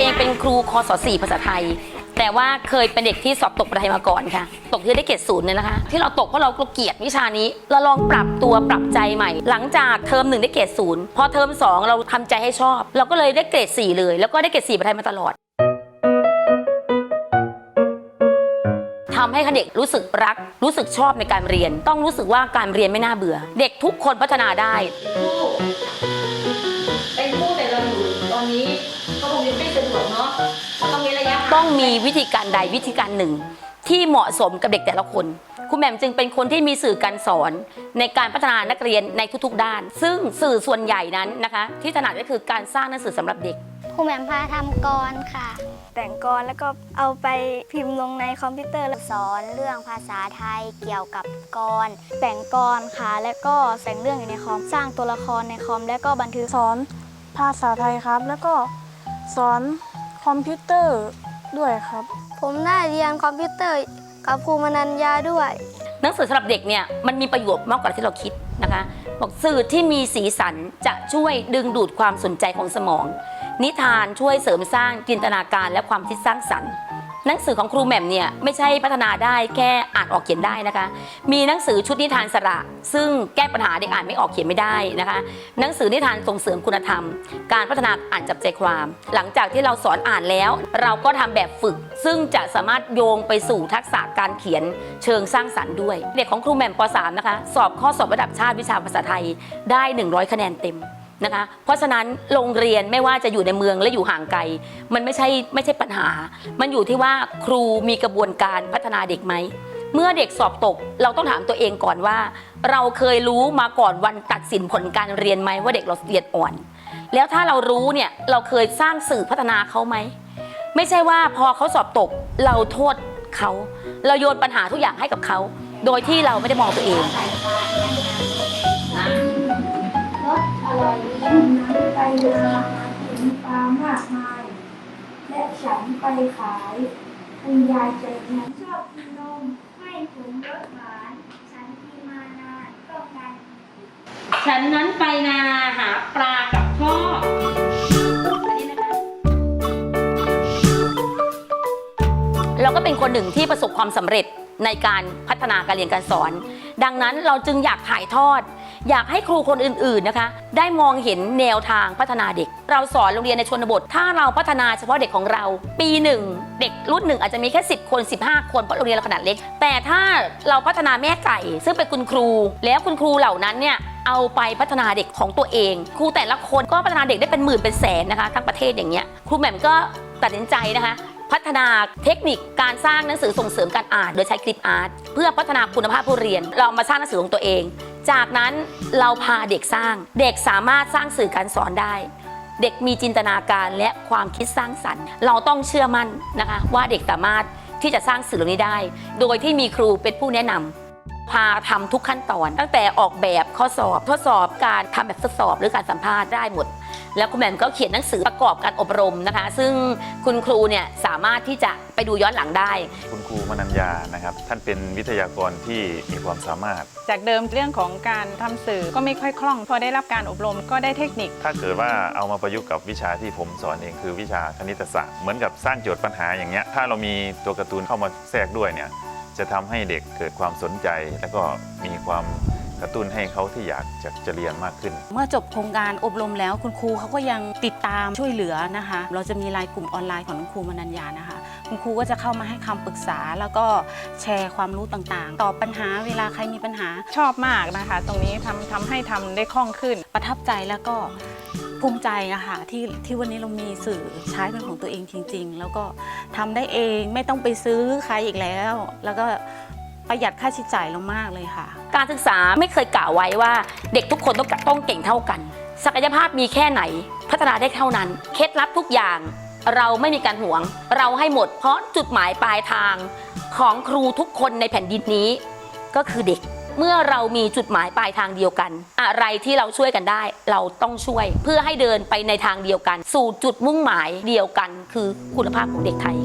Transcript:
เองเป็นครูคศ4ภาษาไทย แต่ว่าเคยเป็นเด็กที่สอบตกประไทยมาก่อนค่ะ ตกที่ได้เกรดศูนย์เนี่ยนะคะ ที่เราตกเพราะเราเกลียดวิชานี้ เราลองปรับตัวปรับใจใหม่ หลังจากเทอมหนึ่งได้เกรดศูนย์พอเทอมสองเราทำใจให้ชอบ เราก็เลยได้เกรดสี่เลย แล้วก็ได้เกรดสี่ประไทยมาตลอดทำให้เด็กรู้สึกรัก รู้สึกชอบในการเรียน ต้องรู้สึกว่าการเรียนไม่น่าเบื่อ เด็กทุกคนพัฒนาได้เป็ ต้องมีระยะต้องมีวิธีการใดวิธีการหนึ่ง ที่เหมาะสมกับเด็กแต่ละคนคุณแหม่มจึงเป็นคนที่มีสื่อการสอนในการพัฒนานักเรียนในทุกๆ ด้าน ซึ่งสื่อส่วนใหญ่นั้นนะคะ ที่ถนัดก็คือการสร้างหนังสือสำหรับเด็กครูแหม่มพาทำกรค่ะ แต่งกรแล้วก็เอาไปพิมพ์ลงในคอมพิวเตอร์แล้วสอนเรื่องภาษาไทยเกี่ยวกับกรแต่งกรค่ะ แล้วก็แต่งเรื่องอยู่ในคอมสร้างตัวละครในคอม แล้วก็บันทึกสอนภาษาไทยครับ แล้วก็สอน คอมพิวเตอร์ด้วยครับ ผมได้เรียนคอมพิวเตอร์กับครูมนัญญาด้วย หนังสือสำหรับเด็กเนี่ยมันมีประโยชน์มากกว่าที่เราคิดนะคะ บอกสื่อที่มีสีสันจะช่วยดึงดูดความสนใจของสมอง นิทานช่วยเสริมสร้างจินตนาการและความคิดสร้างสรรค์ หนังสือของครูแหม่มเนี่ยไม่ใช่พัฒนาได้แค่อ่านออกเขียนได้นะคะ มีหนังสือชุดนิทานสระ ซึ่งแก้ปัญหาเด็กอ่านไม่ออกเขียนไม่ได้นะคะ หนังสือนิทานส่งเสริมคุณธรรม การพัฒนาอ่านจับใจความ หลังจากที่เราสอนอ่านแล้ว เราก็ทำแบบฝึก ซึ่งจะสามารถโยงไปสู่ทักษะการเขียนเชิงสร้างสรรค์ด้วย เด็กของครูแหม่มป .3 นะคะสอบข้อสอบระดับชาติวิชาภาษาไทยได้ 100 คะแนนเต็ม นะคะ เพราะฉะนั้นโรงเรียนไม่ว่าจะอยู่ในเมืองและอยู่ห่างไกล มันไม่ใช่ไม่ใช่ปัญหา มันอยู่ที่ว่าครูมีกระบวนการพัฒนาเด็กไหม เมื่อเด็กสอบตกเราต้องถามตัวเองก่อนว่า เราเคยรู้มาก่อนวันตัดสินผลการเรียนไหมว่าเด็กเราเรียนอ่อน แล้วถ้าเรารู้เนี่ยเราเคยสร้างสื่อพัฒนาเขาไหมไม่ใช่ว่าพอเขาสอบตกเราโทษเขา เราโยนปัญหาทุกอย่างให้กับเขา โดยที่เราไม่ได้มองตัวเองอร่อย ลิ้มน้ำไปนาเห็นปลามากมาย และฉันไปขาย คุณยายใจดีชอบกินนมให้ผมรสหวาน ฉันกินมานานต้องการฉันนั้นไปนาหาปลากับพ่ออันนี้นะคะเราก็เป็นคนหนึ่งที่ประสบความสำเร็จในการพัฒนาการเรียนการสอน ดังนั้นเราจึงอยากถ่ายทอด อยากให้ครูคนอื่นๆนะคะ ได้มองเห็นแนวทางพัฒนาเด็ก เราสอนโรงเรียนในชนบท ถ้าเราพัฒนาเฉพาะเด็กของเรา ปีหนึ่งเด็กรุ่นหนึ่งอาจจะมีแค่ 10 คน 15 คนเพราะโรงเรียนเราขนาดเล็ก แต่ถ้าเราพัฒนาแม่ไก่ ซึ่งเป็นคุณครู แล้วคุณครูเหล่านั้นเนี่ยเอาไปพัฒนาเด็กของตัวเอง ครูแต่ละคนก็พัฒนาเด็กได้เป็นหมื่นเป็นแสนนะคะ ทั้งประเทศอย่างเงี้ยครูแหม่มก็ตัดสินใจนะคะพัฒนาเทคนิคการสร้างหนังสือส่งเสริมการอ่าน โดยใช้คลิปอาร์ตเพื่อพัฒนาคุณภาพผู้เรียน เรามาสร้างหนังสือของตัวเอง จากนั้นเราพาเด็กสร้าง เด็กสามารถสร้างสื่อการสอนได้ เด็กมีจินตนาการและความคิดสร้างสรรค์ เราต้องเชื่อมั่นนะคะ ว่าเด็กสามารถที่จะสร้างสื่อเหล่านี้ได้ โดยที่มีครูเป็นผู้แนะนำพาทำทุกขั้นตอน ตั้งแต่ออกแบบข้อสอบทดสอบการทำแบบทดสอบหรือการสัมภาษณ์ได้หมด แล้วคุณแหม่มก็เขียนหนังสือประกอบการอบรมนะคะ ซึ่งคุณครูเนี่ยสามารถที่จะไปดูย้อนหลังได้ คุณครูมนัญญานะครับท่านเป็นวิทยากรที่มีความสามารถ จากเดิมเรื่องของการทำสื่อก็ไม่ค่อยคล่อง พอได้รับการอบรมก็ได้เทคนิค ถ้าเกิดว่าเอามาประยุกต์กับวิชาที่ผมสอนเองคือวิชาคณิตศาสตร์เหมือนกับสร้างโจทย์ปัญหาอย่างเงี้ยถ้าเรามีตัวการ์ตูนเข้ามาแทรกด้วยเนี่ยจะทำให้เด็กเกิดความสนใจ แล้วก็มีความ กระตุ้นให้เขาที่อยากจะจะเรียนมากขึ้น เมื่อจบโครงการอบรมแล้วคุณครูเขาก็ยังติดตามช่วยเหลือนะคะ เราจะมีไลน์กลุ่มออนไลน์ของคุณครูมนัญญานะคะ คุณครูก็จะเข้ามาให้คำปรึกษาแล้วก็แชร์ความรู้ต่างๆ ตอบปัญหาเวลาใครมีปัญหา ชอบมากนะคะ ตรงนี้ทำทำให้ทำได้คล่องขึ้น ประทับใจแล้วก็ภูมิใจอะค่ะที่ที่วันนี้เรามีสื่อใช้เป็นของตัวเองจริง ๆ แล้วก็ทำได้เองไม่ต้องไปซื้อใครอีกแล้ว แล้วก็ ประหยัดค่าใช้จ่ายเรามากเลยค่ะ การศึกษาไม่เคยกล่าวไว้ว่าเด็กทุกคนต้องต้องเก่งเท่ากัน ศักยภาพมีแค่ไหน พัฒนาได้เท่านั้น เคล็ดลับทุกอย่าง เราไม่มีการหวง เราให้หมดเพราะจุดหมายปลายทางของครูทุกคนในแผ่นดินนี้ ก็คือเด็กเมื่อเรามีจุดหมายปลายทางเดียวกัน อะไรที่เราช่วยกันได้ เราต้องช่วย เพื่อให้เดินไปในทางเดียวกัน สู่จุดมุ่งหมายเดียวกัน คือคุณภาพของเด็กไทย